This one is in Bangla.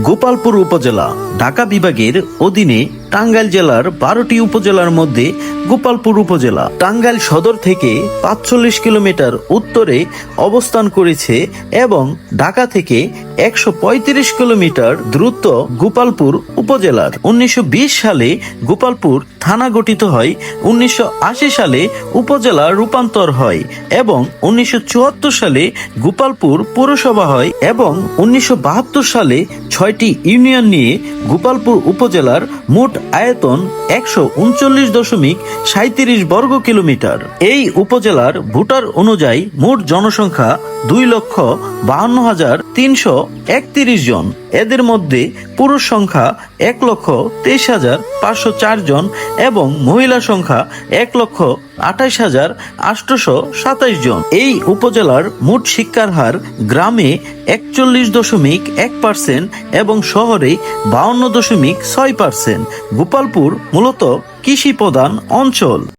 গোপালপুর উপজেলা, ঢাকা বিভাগের অধীনে টাঙ্গাইল জেলার বারোটি উপজেলার মধ্যে গোপালপুর উপজেলা। টাঙ্গাইল সদর থেকে পাঁচচল্লিশ কিলোমিটার উত্তরে অবস্থান করেছে এবং ঢাকা থেকে একশো পঁয়ত্রিশ কিলোমিটার দ্রুত গোপালপুর উপজেলার। উনিশশো বিশ সালে গোপালপুর থানা গঠিত হয় উনিশশো আশি সালে, উপজেলা রূপান্তর হয় এবং উনিশশো চুয়াত্তর সালে গোপালপুর পৌরসভা হয় এবং উনিশশো বাহাত্তর সালে ছয়টি ইউনিয়ন নিয়ে গোপালপুর উপজেলার মোট আয়তন একশো উনচল্লিশ দশমিক সাঁত্রিশ বর্গ কিলোমিটার। এই উপজেলার ভোটার অনুযায়ী মোট জনসংখ্যা দুই লক্ষ বাহান্ন হাজার তিনশো একত্রিশ জন। এদের মধ্যে পুরুষ সংখ্যা এক লক্ষ তেইশ হাজার পাঁচশো চার জন এবং মহিলা সংখ্যা এক লক্ষ আঠাইশ হাজার আটশোশো সাতাইশ জন। এই উপজেলার মোট শিক্ষার হার গ্রামে একচল্লিশ দশমিক এক পার্সেন্ট এবং শহরে বাউন্ন দশমিক ছয় পার্সেন্ট। গোপালপুর মূলত কৃষি প্রধান অঞ্চল।